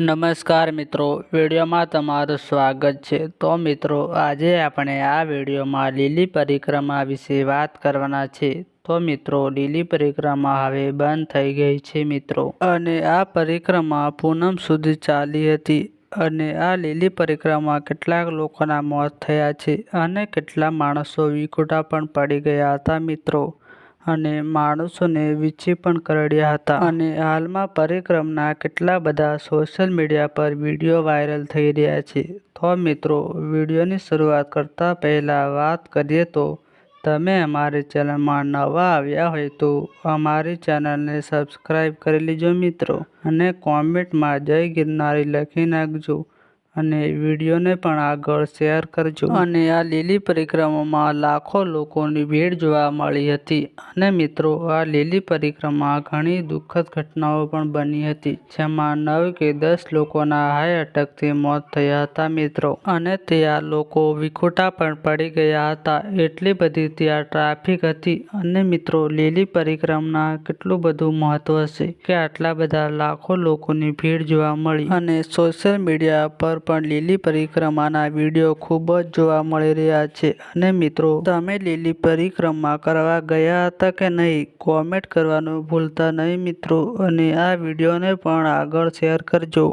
નમસ્કાર મિત્રો, વિડીયોમાં તમારું સ્વાગત છે. તો મિત્રો, આજે આપણે આ વિડીયોમાં લીલી પરિક્રમા વિશે વાત કરવાના છે. તો મિત્રો, લીલી પરિક્રમા હવે બંધ થઈ ગઈ છે મિત્રો. અને આ પરિક્રમા પૂનમ સુધી ચાલી હતી. અને આ લીલી પરિક્રમા કેટલાક લોકોના મોત થયા છે અને કેટલા માણસો વિખૂટા પણ પડી ગયા હતા મિત્રો. અને માણસોને વિક્ષેપણ પણ કરડ્યા હતા. અને હાલમાં પરિક્રમના કેટલા બધા સોશિયલ મીડિયા પર વીડિયો વાયરલ થઈ રહ્યા છે. તો મિત્રો, વિડીયોની શરૂઆત કરતા પહેલાં વાત કરીએ તો, તમે અમારી ચેનલમાં નવા આવ્યા હોય તો અમારી ચેનલને સબસ્ક્રાઈબ કરી લેજો મિત્રો. અને કોમેન્ટમાં જય ગિરનારી લખી નાખજો. અને વિડીયોને પણ આગળ શેર કરજો. અને આ લીલી પરિક્રમામાં લાખો લોકોની ભીડ જોવા મળી હતી. અને મિત્રો, આ લીલી પરિક્રમા ઘણી દુઃખદ ઘટનાઓ પણ બની હતી, જેમાં નવ કે દસ લોકોના હાઈ અટકથી મોત થયા હતા મિત્રો. અને ત્યાં લોકો વિખોટા પણ પડી ગયા હતા. એટલી બધી ત્યાં ટ્રાફિક હતી. અને મિત્રો, લીલી પરિક્રમાના કેટલું બધું મહત્વ છે કે આટલા બધા લાખો લોકોની ભીડ જોવા મળી. અને સોશિયલ મીડિયા પણ લીલી પરિક્રમાના વીડિયો ખૂબ જ જોવા મળી રહ્યા છે. અને મિત્રો, તમે લીલી પરિક્રમા કરવા ગયા હતા કે નહીં કોમેન્ટ કરવાનું ભૂલતા નહીં મિત્રો. અને આ વિડીયોને પણ આગળ શેર કરજો.